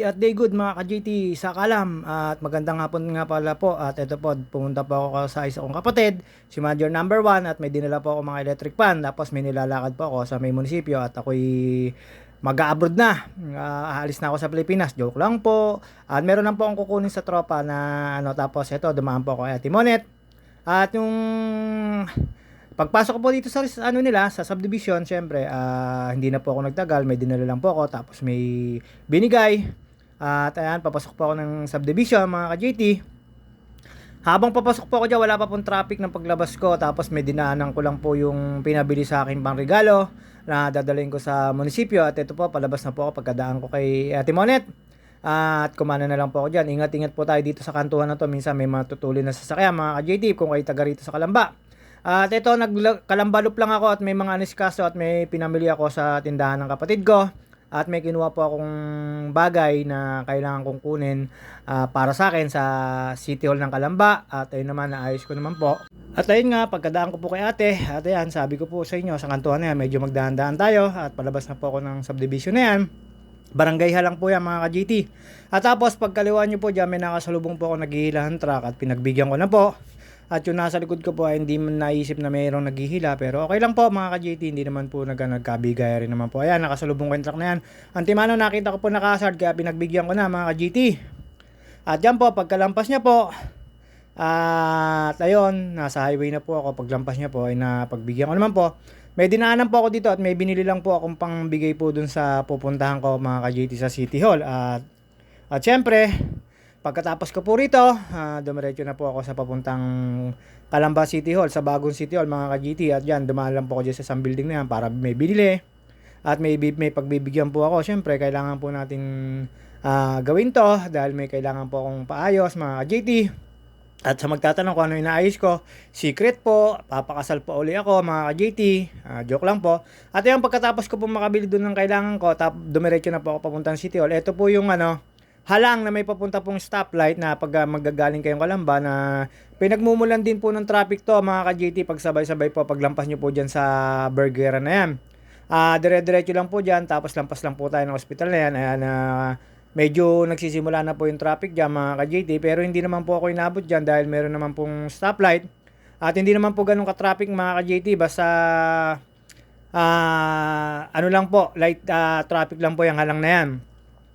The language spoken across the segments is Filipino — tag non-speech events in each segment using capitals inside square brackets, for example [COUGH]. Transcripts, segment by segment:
At day good mga ka-JT sa Kalam at magandang hapon nga pala po. At ito po pumunta po ako sa isa kong kapatid si Major number 1 at may dinala po ako mga electric pan. Tapos may nilalakad po ako sa may munisipyo at ako'y mag-abroad na. Uh, aalis na ako sa Pilipinas. Joke lang po. At meron lang po akong kukunin sa tropa na ano tapos ito dumaan po ako kay Timonet at yung Pagpasok ko po dito sa ano nila, sa subdivision, syempre, uh, hindi na po ako nagtagal, may dinala lang po ako, tapos may binigay. At ayan, papasok po ako ng subdivision, mga ka-JT. Habang papasok po ako dyan, wala pa pong traffic ng paglabas ko, tapos may dinaanan ko lang po yung pinabili sa akin pang regalo na dadalhin ko sa munisipyo. At ito po, palabas na po ako pagkadaan ko kay Ate Monet. at kumana na lang po ako dyan. Ingat-ingat po tayo dito sa kantuhan na to. Minsan may matutulin na sasakyan, mga ka-JT, kung kayo taga rito sa Kalamba. At ito, nagkalambalup lang ako at may mga anisikaso at may pinamili ako sa tindahan ng kapatid ko. At may kinuha po akong bagay na kailangan kong kunin uh, para sa akin sa City Hall ng Kalamba. At ayun naman, naayos ko naman po. At ayun nga, pagkadaan ko po kay ate, at ayan, sabi ko po sa inyo, sa kantuhan na yan, medyo magdahan-dahan tayo. At palabas na po ako ng subdivision na yan. Barangay lang po yan mga ka-GT. At tapos pagkaliwa nyo po dyan, may nakasalubong po ako naghihilahan truck at pinagbigyan ko na po. At yung nasa likod ko po ay hindi man naisip na mayroong naghihila. Pero okay lang po mga ka-JT, hindi naman po nag nagkabigay rin naman po. Ayan, nakasalubong ko yung truck na yan. Antimano nakita ko po nakasard kaya pinagbigyan ko na mga ka-JT. At yan po, pagkalampas niya po, at ayun, nasa highway na po ako. Paglampas niya po ay napagbigyan ko naman po. May dinaanan po ako dito at may binili lang po akong pangbigay po dun sa pupuntahan ko mga ka-JT sa City Hall. At, at syempre, Pagkatapos ko po rito, uh, dumiretso na po ako sa papuntang Calamba City Hall, sa bagong City Hall mga ka-GT. At yan, dumaan lang po ako dyan sa isang building na yan para may binili. At may, may pagbibigyan po ako. Siyempre, kailangan po natin uh, gawin to dahil may kailangan po akong paayos mga ka-GT. At sa magtatanong kung ano inaayos ko, secret po, papakasal po uli ako mga ka-JT, uh, ah, joke lang po. At yung pagkatapos ko po makabili doon ng kailangan ko, tap, dumiretso na po ako papuntang City Hall. Ito po yung ano, halang na may papunta pong stoplight na pag uh, magagaling kayong Kalamba na pinagmumulan din po ng traffic to mga ka-GT pag sabay-sabay po paglampas nyo po dyan sa burger na yan. Uh, dire-diretso lang po dyan tapos lampas lang po tayo ng hospital na yan. Ayan, uh, medyo nagsisimula na po yung traffic dyan mga ka-GT pero hindi naman po ako inabot dyan dahil meron naman pong stoplight at hindi naman po ganun ka-traffic mga ka-GT basta uh, ano lang po light uh, traffic lang po yung halang na yan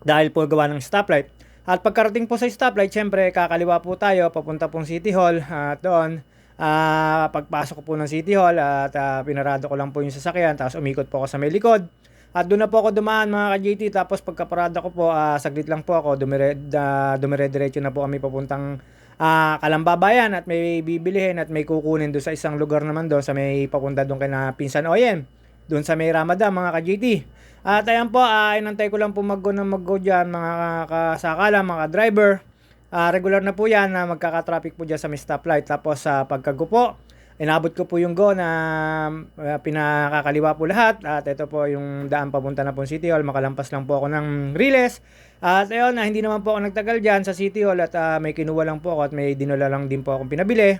dahil po gawa ng stoplight. At pagkarating po sa stoplight, syempre kakaliwa po tayo papunta pong City Hall at doon uh, pagpasok po ng City Hall at uh, pinarado ko lang po yung sasakyan tapos umikot po ako sa may likod. At doon na po ako dumaan mga ka-JT tapos pagkaparada ko po uh, saglit lang po ako dumire, uh, na po kami papuntang uh, Kalambabayan at may bibilihin at may kukunin doon sa isang lugar naman doon sa may papunta doon kay na Pinsan Oyen doon sa may Ramadan mga ka-JT. At ayan po, uh, inantay ko lang po mag-go na mag-go dyan mga kasakala, mga driver. Uh, regular na po yan na magkaka-traffic po dyan sa may stoplight. Tapos sa uh, pagkago po, inabot ko po yung go na uh, pinakakaliwa po lahat. At ito po yung daan papunta na po City Hall. Makalampas lang po ako ng Riles. At ayun, na uh, hindi naman po ako nagtagal dyan sa City Hall at uh, may kinuha lang po ako at may dinula lang din po akong pinabili.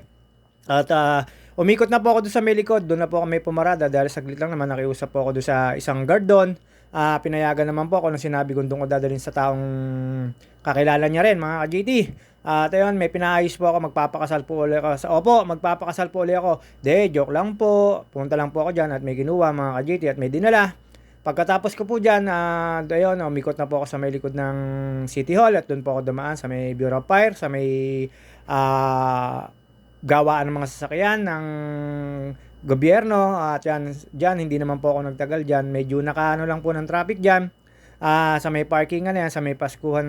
At uh, umikot na po ako doon sa may likod. Doon na po ako may pumarada dahil saglit lang naman nakiusap po ako doon sa isang guard doon uh, pinayagan naman po ako nung sinabi kong doon ko dadalhin sa taong kakilala niya rin, mga ka-JT. At uh, ayun, may pinaayos po ako, magpapakasal po ulit ako. Sa, opo, magpapakasal po ulit ako. De, joke lang po. Punta lang po ako dyan at may kinuha mga ka-JT at may dinala. Pagkatapos ko po dyan, uh, ayun, umikot na po ako sa may likod ng City Hall at doon po ako dumaan sa may Bureau of Fire, sa may uh, gawaan ng mga sasakyan ng gobyerno at yan, dyan hindi naman po ako nagtagal dyan. Medyo nakaano lang po ng traffic dyan. Uh, sa may parking na yan sa may paskuhan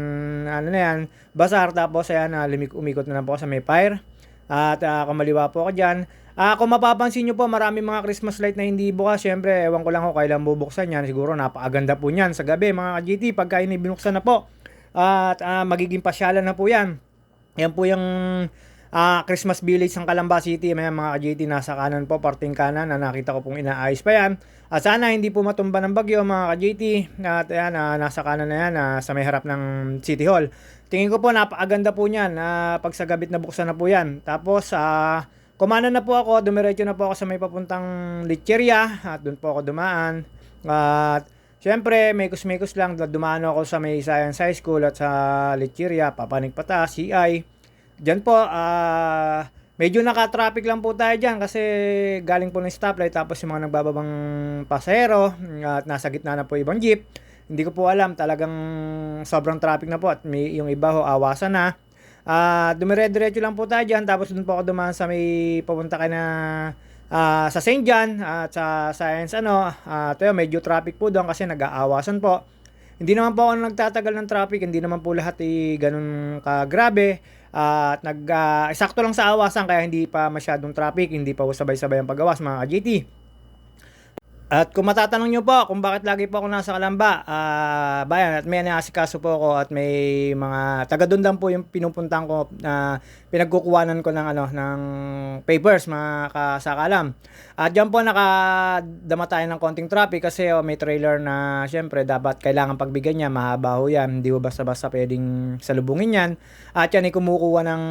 ano na yan basar. Tapos ayan uh, lumik umikot na lang po ako sa may fire. At uh, kumaliwa po ako dyan. Uh, kung mapapansin nyo po marami mga Christmas light na hindi bukas. Syempre ewan ko lang ko kailan bubuksan yan. Siguro napakaganda po niyan. Sa gabi mga GT pagka binuksan na po. At uh, magiging pasyalan na po yan. Yan po yung uh, Christmas Village ng Calamba City. May mga ka-JT nasa kanan po, parting kanan na nakita ko pong inaayos pa yan. At sana hindi po matumba ng bagyo mga ka-JT. At ayan, uh, nasa kanan na yan uh, sa may harap ng City Hall. Tingin ko po napakaganda po niyan. Uh, pag sa gabit na buksan na po yan. Tapos, uh, kumana na po ako, dumiretso na po ako sa may papuntang Licheria. At doon po ako dumaan. At uh, Siyempre, mekos-mekos lang, dumano ako sa may Science High School at sa Lecheria, Papanig Pata, CI. Diyan po, ah, medyo naka-traffic lang po tayo dyan kasi galing po ng stoplight tapos yung mga nagbababang pasahero at nasa gitna na po ibang jeep. Hindi ko po alam, talagang sobrang traffic na po at may, yung iba ho, awasan na. Ah, dumire-diretso lang po tayo dyan tapos dun po ako dumaan sa may papunta ka na Ah, sa St. John at sa Science ano, uh, tayo medyo traffic po doon kasi nag-aawasan po. Hindi naman po ako nagtatagal ng traffic, hindi naman po lahat eh, ganun kagrabe. Uh, at nag uh, sakto lang sa awasan kaya hindi pa masyadong traffic, hindi pa sabay-sabay ang pagawas mga GT. At kung matatanong nyo po kung bakit lagi po ako nasa Kalamba, uh, bayan, at may naasikaso po ako at may mga taga doon lang po yung pinupuntahan ko na uh, pinagkukuhanan ko ng ano ng papers mga kasakalam. At diyan po nakadama tayo ng konting traffic kasi oh, may trailer na syempre dapat kailangan pagbigyan niya, mahaba ho yan, hindi ho basta-basta pwedeng salubungin yan. At yan ay kumukuha ng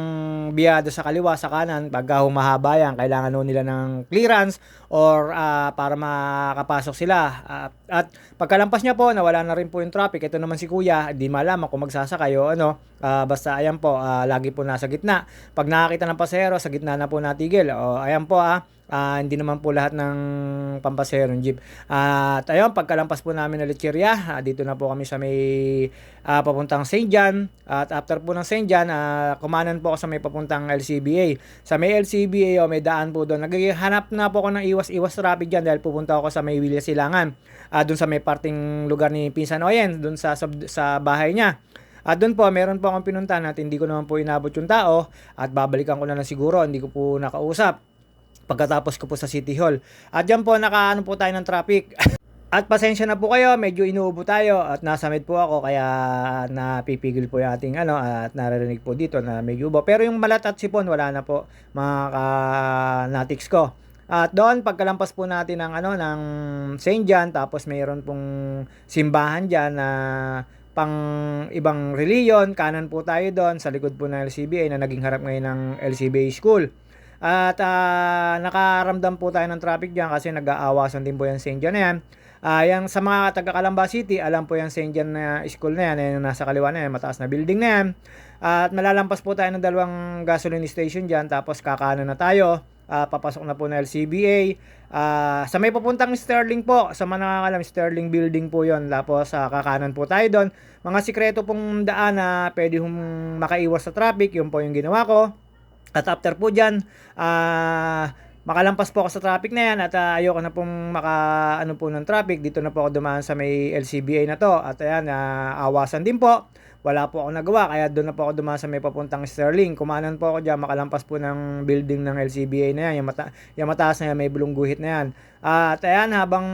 biyada sa kaliwa, sa kanan, pagka humahaba yan, kailangan ho nila ng clearance or uh, para ma makakapasok sila. Uh, at pagkalampas niya po, nawala na rin po yung traffic. Ito naman si kuya, hindi malaman kung magsasakay o ano. Uh, basta ayan po, uh, lagi po nasa gitna. Pag nakakita ng pasahero, sa gitna na po natigil. O, ayan po ah, uh, hindi naman po lahat ng pampasahero ng jeep. Uh, at ayun, pagkalampas po namin na Lecheria, uh, dito na po kami sa may uh, papuntang St. John. At after po ng St. John, uh, kumanan po ako sa may papuntang LCBA. Sa may LCBA, oh, may daan po doon. Naghahanap na po ako ng iwas-iwas traffic dyan dahil pupunta ako sa may Villa Silangan. Uh, doon sa may parting lugar ni Pinsan Oyen, doon sa, sa, sa bahay niya. At doon po, meron po akong pinuntahan at hindi ko naman po inabot yung tao at babalikan ko na lang siguro, hindi ko po nakausap pagkatapos ko po sa City Hall. At dyan po, nakaano po tayo ng traffic. [LAUGHS] At pasensya na po kayo, medyo inuubo tayo at nasa med po ako kaya napipigil po yung ating ano at naririnig po dito na medyo ubo. Pero yung malat at sipon wala na po mga ka-natics ko. At doon pagkalampas po natin ng ano ng St. John tapos mayroon pong simbahan diyan na pang ibang reliyon, kanan po tayo doon sa likod po ng LCBA na naging harap ngayon ng LCBA School. At uh, nakaramdam po tayo ng traffic diyan kasi nag-aawasan din po yung St. John na yan. Uh, yung sa mga taga Calamba City, alam po yung St. John na school na yan, yung nasa kaliwa na yan, mataas na building na yan. Uh, at malalampas po tayo ng dalawang gasoline station diyan tapos kakanan na tayo uh, papasok na po na LCBA. Uh, ah, sa may papuntang Sterling po, sa mga nakakalam, Sterling Building po yon Tapos sa uh, kakanan po tayo doon. Mga sikreto pong daan na pwede hum makaiwas sa traffic, yun po yung ginawa ko. At after po dyan, uh, makalampas po ako sa traffic na yan at uh, ayoko na pong maka ano po ng traffic dito na po ako dumaan sa may LCBA na to at ayan uh, awasan din po wala po ako nagawa kaya doon na po ako dumaan sa may papuntang Sterling kumanan po ako diyan makalampas po ng building ng LCBA na yan yung, mata yung mataas na yan may bulong guhit na yan uh, at ayan habang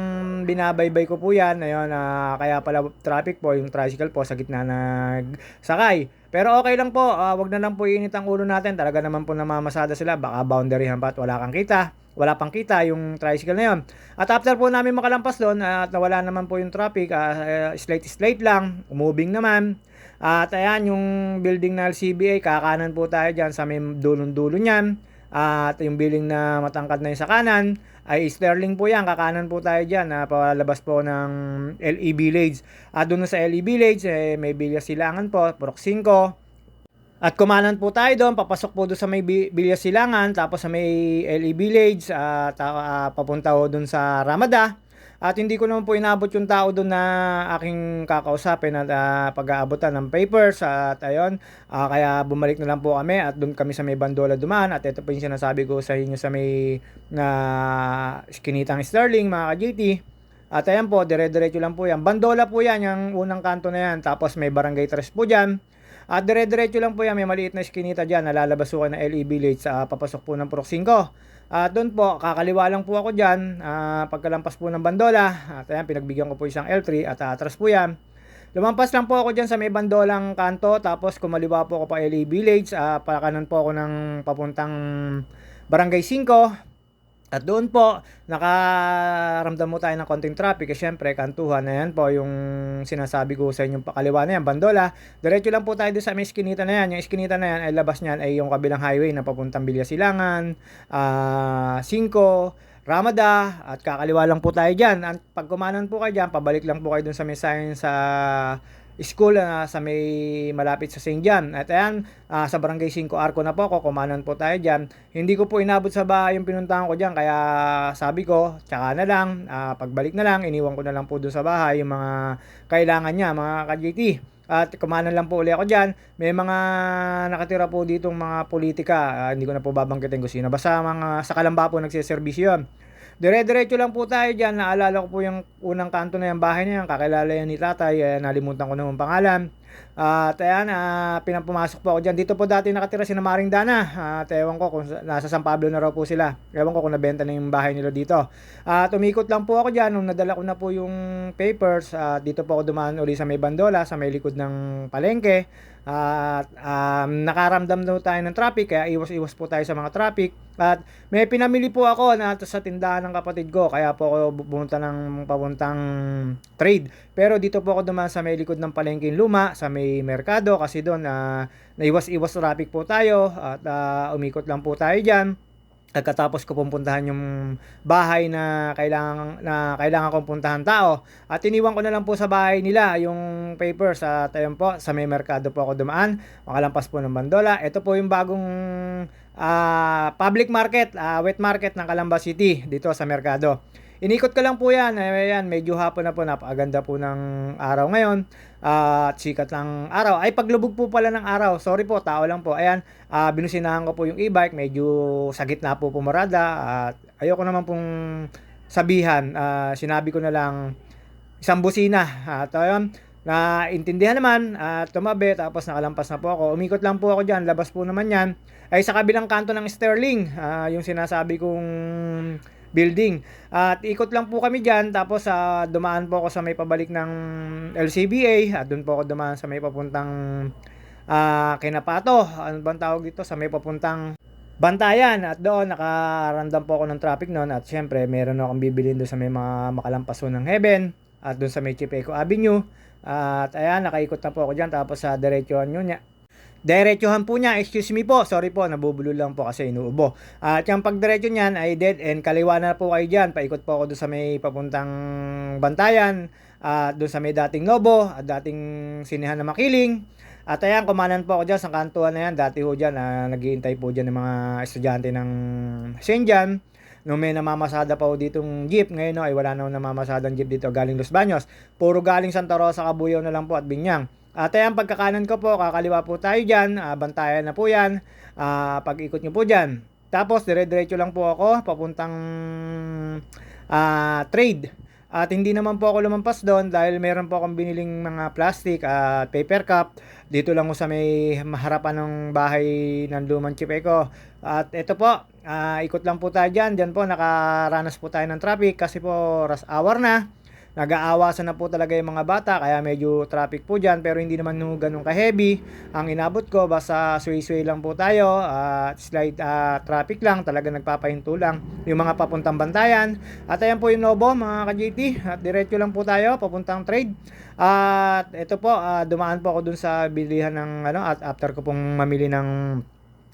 binabaybay ko po yan ayun uh, kaya pala traffic po yung tricycle po sa gitna nagsakay pero okay lang po, uh, wag na lang po init ang ulo natin. Talaga naman po namamasada sila. Baka boundary pa at wala kang kita. Wala pang kita yung tricycle na yon. At after po namin makalampas doon at uh, nawala naman po yung traffic, uh, slate slate lang, moving naman. Uh, at ayan yung building na LCBA, kakanan po tayo dyan sa may dulong-dulo niyan. Uh, at yung building na matangkad na yung sa kanan, ay Sterling po yan. Kakanan po tayo dyan na palabas po ng LE Village. At doon sa LE Village, eh, may Bilya Silangan po, Purok 5. At kumanan po tayo doon, papasok po doon sa may Bilya Silangan, tapos sa may LE Village, at uh, papunta po doon sa Ramada. At hindi ko naman po inabot yung tao doon na aking kakausapin at uh, pag-aabotan ng papers at ayun, uh, kaya bumalik na lang po kami at doon kami sa may bandola dumaan at ito po yung sinasabi ko sa inyo sa may na uh, skinitang Sterling mga ka-GT. At ayan po, dire-diretso lang po yan. Bandola po yan, yung unang kanto na yan. Tapos may barangay 3 po dyan. At dire-diretso lang po yan, may maliit na skinita dyan. Nalalabas po ng LE Village sa uh, papasok po ng Purok 5. At uh, doon po, kakaliwa lang po ako dyan, uh, pagkalampas po ng bandola, at ayan, pinagbigyan ko po isang L3 at atras po yan. Lumampas lang po ako dyan sa may bandolang kanto, tapos kumaliwa po ako pa LA Village, uh, pakanan po ako ng papuntang Barangay 5, at doon po, nakaramdam mo tayo ng konting traffic. Kasi syempre, kantuhan na yan po yung sinasabi ko sa inyong pakaliwa na yan, Bandola. Diretso lang po tayo doon sa may iskinita na yan. Yung iskinita na yan, ay labas niyan ay yung kabilang highway na papuntang Bilya Silangan, uh, 5, Ramada at kakaliwa lang po tayo dyan. At pag kumanan po kayo dyan, pabalik lang po kayo dun sa may sa school na sa may malapit sa St. John. At ayan, ah, sa Barangay 5 Arco na po ako, kumanan po tayo dyan. Hindi ko po inabot sa bahay yung pinuntahan ko dyan, kaya sabi ko, tsaka na lang, ah, pagbalik na lang, iniwan ko na lang po doon sa bahay yung mga kailangan niya, mga ka-JT. At kumanan lang po uli ako dyan. May mga nakatira po ditong mga politika. ah, hindi ko na po babanggitin kung sino. Basta mga sa Kalamba po nagsiservisyo yun. Dire-diretso lang po tayo dyan. Naalala ko po yung unang kanto na yung bahay na yan. Kakilala yan ni tatay. Eh, nalimutan ko naman pangalan. At ayan, uh, pinapumasok po ako dyan. Dito po dati nakatira si Maring Dana. At ewan ko kung sa- nasa San Pablo na raw po sila. Ewan ko kung nabenta na yung bahay nila dito. At umikot lang po ako dyan. Nung nadala ko na po yung papers, at dito po ako dumaan uli sa may bandola, sa may likod ng palengke. At um, nakaramdam daw tayo ng traffic, kaya iwas-iwas po tayo sa mga traffic. At may pinamili po ako na sa tindahan ng kapatid ko, kaya po ako pumunta ng papuntang trade. Pero dito po ako dumaan sa may likod ng palengking luma, sa may merkado, kasi doon na naiwas-iwas traffic po tayo at ah, umikot lang po tayo dyan. Pagkatapos ko pupuntahan yung bahay na kailangan na kailangan kong puntahan tao at iniwan ko na lang po sa bahay nila yung papers at ayun po sa may merkado po ako dumaan makalampas po ng bandola ito po yung bagong ah, public market ah, wet market ng Calamba City dito sa merkado Inikot ko lang po yan. Ayan, medyo hapon na po. Napakaganda po ng araw ngayon. At sikat lang araw. Ay, paglubog po pala ng araw. Sorry po, tao lang po. Ayan, ah, binusinahan ko po yung e-bike. Medyo sa gitna po pumarada. At ayoko naman pong sabihan. Ah, sinabi ko na lang isang busina. At ayun, na intindihan naman at tumabi tapos nakalampas na po ako. Umikot lang po ako diyan, labas po naman 'yan. Ay sa kabilang kanto ng Sterling, ah, yung sinasabi kong building. At ikot lang po kami diyan tapos sa dumaan po ako sa may pabalik ng LCBA at doon po ako dumaan sa may papuntang ah, Kinapato. Ano bang tawag dito? Sa may papuntang Bantayan at doon nakarandam po ako ng traffic noon at syempre meron akong bibilin doon sa may mga makalampaso ng Heaven at doon sa may Chipeco Avenue at ayan nakaikot na po ako dyan tapos sa diretsuhan nyo niya Diretsuhan po niya, excuse me po, sorry po, nabubulol lang po kasi inuubo. At yung pagdiretso niyan ay dead end, kaliwa na po kayo dyan, paikot po ako doon sa may papuntang Bantayan, at doon sa may dating Lobo, at dating sinihan na Makiling. At ayan, kumanan po ako dyan sa kantuan na yan, dati ho dyan, uh, naghihintay po dyan ng mga estudyante ng St. John. Nung may namamasada pa ho ditong jeep, ngayon no, ay wala na ho namamasadang jeep dito galing Los Baños. Puro galing Santa Rosa, Cabuyao na lang po at Binyang. At ayan, pagkakanan ko po, kakaliwa po tayo dyan, ah, bantayan na po yan, Ah, pag-ikot nyo po dyan. Tapos, dire-diretso lang po ako, papuntang ah, trade. At hindi naman po ako lumampas doon dahil meron po akong biniling mga plastic at paper cup. Dito lang ko sa may maharapan ng bahay ng Lumang Chipeco. At ito po, ah, ikot lang po tayo dyan. Dyan po, nakaranas po tayo ng traffic kasi po rush hour na nag-aawasan na po talaga yung mga bata kaya medyo traffic po dyan pero hindi naman no ganun ka-heavy. Ang inabot ko basta sway-sway lang po tayo at slide uh, traffic lang talaga nagpapahinto lang yung mga papuntang bantayan. At ayan po yung Nobo mga ka-JT at diretso lang po tayo papuntang trade. At ito po uh, dumaan po ako dun sa bilihan ng ano at after ko pong mamili ng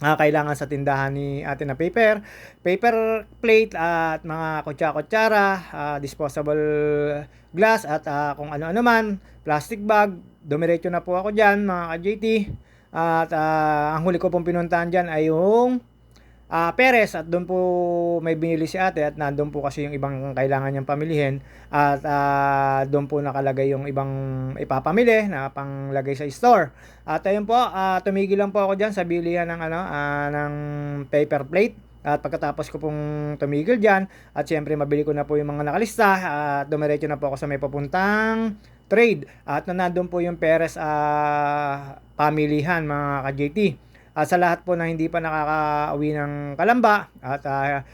uh, kailangan sa tindahan ni ate na paper, paper plate at mga kutsa-kutsara, uh, disposable glass at uh, kung ano-ano man, plastic bag, dumiretso na po ako dyan mga ka-JT. At uh, ang huli ko pong pinuntahan dyan ay yung uh, Perez at doon po may binili si ate at nandun po kasi yung ibang kailangan niyang pamilihin at uh, doon po nakalagay yung ibang ipapamili na panglagay sa store. At ayun po, uh, tumigil lang po ako diyan sa bilihan ng ano uh, ng paper plate. At pagkatapos ko pong tumigil dyan, at syempre mabili ko na po yung mga nakalista, at dumiretso na po ako sa may papuntang trade. At na nandun po yung Perez uh, pamilihan mga ka-JT. At sa lahat po na hindi pa nakakauwi ng Kalamba at uh,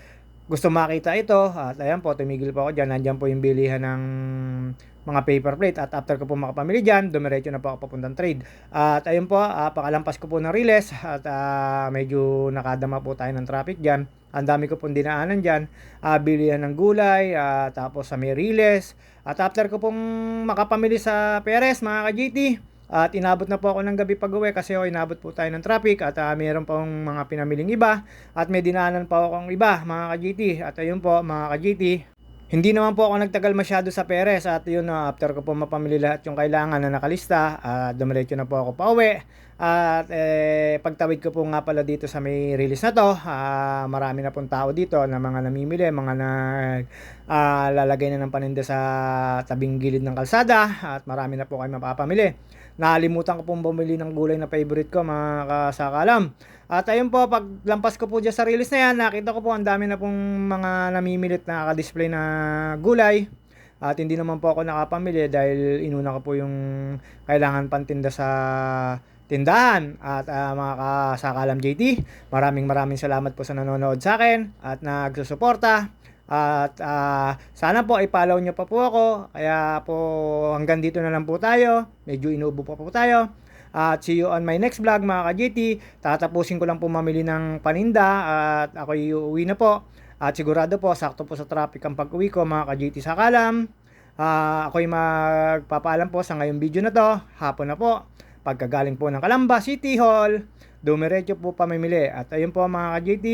gusto makita ito at ayan po tumigil po ako dyan. Nandyan po yung bilihan ng mga paper plate at after ko po makapamili dyan dumiretso na po ako papuntang trade. At ayun po uh, pakalampas ko po ng riles at uh, medyo nakadama po tayo ng traffic dyan. Ang dami ko pong dinaanan dyan uh, bilihan ng gulay uh, tapos sa may riles. At after ko pong makapamili sa Perez mga ka-GT At inabot na po ako ng gabi pag uwi kasi oh, inabot po tayo ng traffic at ah, mayroon pong mga pinamiling iba at may dinaanan pa akong iba mga ka-GT. At ayun po mga ka-GT, hindi naman po ako nagtagal masyado sa Perez at yun na after ko po mapamili lahat yung kailangan na nakalista, at dumiretso na po ako pa uwi. At eh, pagtawid ko po nga pala dito sa may release na to, ah, marami na pong tao dito na mga namimili, mga nag ah, lalagay na ng paninda sa tabing gilid ng kalsada at marami na po kayo mapapamili. Nakalimutan ko pong bumili ng gulay na favorite ko mga kasakalam. At ayun po, pag lampas ko po dyan sa release na yan, nakita ko po ang dami na pong mga namimilit na naka-display na gulay. At hindi naman po ako nakapamili dahil inuna ko po yung kailangan pantinda sa tindahan. At ah, mga kasakalam JT, maraming maraming salamat po sa nanonood sa akin at nagsusuporta. At ah, sana po i-follow nyo pa po ako. Kaya po hanggang dito na lang po tayo. Medyo inubo pa po tayo. At see you on my next vlog mga ka-GT. Tatapusin ko lang po mamili ng paninda at ako iuwi na po. At sigurado po, sakto po sa traffic ang pag-uwi ko mga ka-GT sa kalam. Ah, ako'y magpapaalam po sa ngayong video na to. Hapon na po. Pagkagaling po ng Kalamba City Hall, dumiretso po pamimili. At ayun po mga ka-GT,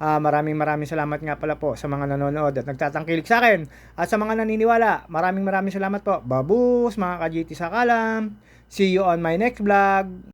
ah, maraming maraming salamat nga pala po sa mga nanonood at nagtatangkilik sa akin. At sa mga naniniwala, maraming maraming salamat po. Babus mga ka-GT sa kalam. See you on my next vlog.